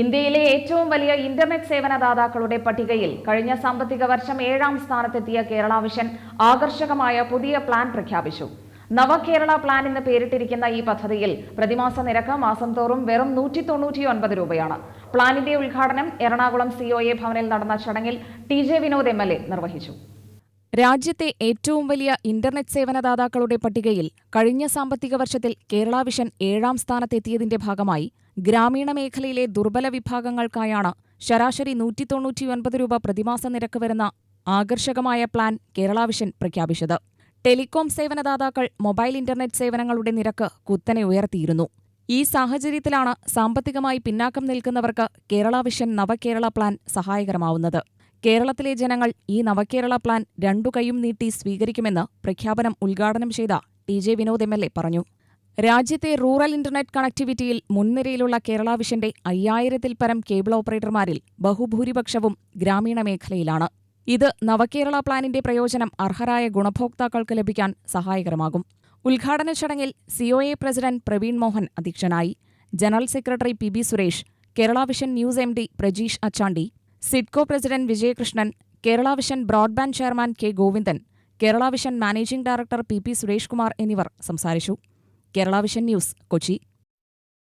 ഇന്ത്യയിലെ ഏറ്റവും വലിയ ഇന്റർനെറ്റ് സേവനദാതാക്കളുടെ പട്ടികയിൽ കഴിഞ്ഞ സാമ്പത്തിക വർഷം ഏഴാം സ്ഥാനത്തെത്തിയ കേരള വിഷൻ ആകർഷകമായ പുതിയ പ്ലാൻ പ്രഖ്യാപിച്ചു. നവകേരള പ്ലാൻ എന്ന് പേരിട്ടിരിക്കുന്ന ഈ പദ്ധതിയിൽ പ്രതിമാസ നിരക്ക് മാസം തോറും വെറും നൂറ്റി തൊണ്ണൂറ്റി ഒൻപത് രൂപയാണ്. പ്ലാനിന്റെ ഉദ്ഘാടനം എറണാകുളം സിഒഎ ഭവനിൽ നടന്ന ചടങ്ങിൽ ടി ജെ വിനോദ് എ നിർവഹിച്ചു. രാജ്യത്തെ ഏറ്റവും വലിയ ഇന്റർനെറ്റ് സേവനദാതാക്കളുടെ പട്ടികയിൽ കഴിഞ്ഞ സാമ്പത്തിക വർഷത്തിൽ കേരള വിഷൻ ഏഴാം സ്ഥാനത്തെത്തിയതിന്റെ ഭാഗമായി ഗ്രാമീണ മേഖലയിലെ ദുർബല വിഭാഗങ്ങൾക്കായാണ് ശരാശരി നൂറ്റി തൊണ്ണൂറ്റിയൊൻപത് രൂപ പ്രതിമാസ നിരക്ക് വരുന്ന ആകർഷകമായ പ്ലാൻ കേരള വിഷൻ പ്രഖ്യാപിച്ചത്. ടെലികോം സേവനദാതാക്കൾ മൊബൈൽ ഇന്റർനെറ്റ് സേവനങ്ങളുടെ നിരക്ക് കുത്തനെ ഉയർത്തിയിരുന്നു. ഈ സാഹചര്യത്തിലാണ് സാമ്പത്തികമായി പിന്നാക്കം നിൽക്കുന്നവർക്ക് കേരള വിഷൻ നവകേരള പ്ലാൻ സഹായകരമാവുന്നത്. കേരളത്തിലെ ജനങ്ങൾ ഈ നവകേരള പ്ലാൻ രണ്ടു കൈയും നീട്ടി സ്വീകരിക്കുമെന്ന് പ്രഖ്യാപനം ഉദ്ഘാടനം ചെയ്ത T J Vinod M L A പറഞ്ഞു. രാജ്യത്തെ റൂറൽ ഇന്റർനെറ്റ് കണക്ടിവിറ്റിയിൽ മുൻനിരയിലുള്ള കേരള വിഷന്റെ അയ്യായിരത്തിൽ പരം കേബിൾ ഓപ്പറേറ്റർമാരിൽ ബഹുഭൂരിപക്ഷവും ഗ്രാമീണ മേഖലയിലാണ്. ഇത് നവകേരള പ്ലാനിന്റെ പ്രയോജനം അർഹരായ ഗുണഭോക്താക്കൾക്ക് ലഭിക്കാൻ സഹായകരമാകും. ഉദ്ഘാടന ചടങ്ങിൽ സിഒഎ പ്രസിഡന്റ് പ്രവീൺ മോഹൻ അധ്യക്ഷനായി. General secretary P B Suresh Kerala Vision news M D Prajeesh Achandi Sidco president Vijayakrishnan Kerala Vision broadband chairman K Govindan Kerala Vision managing director P P Suresh Kumar എന്നിവർ സംസാരിച്ചു. Kerala Vision news Kochi.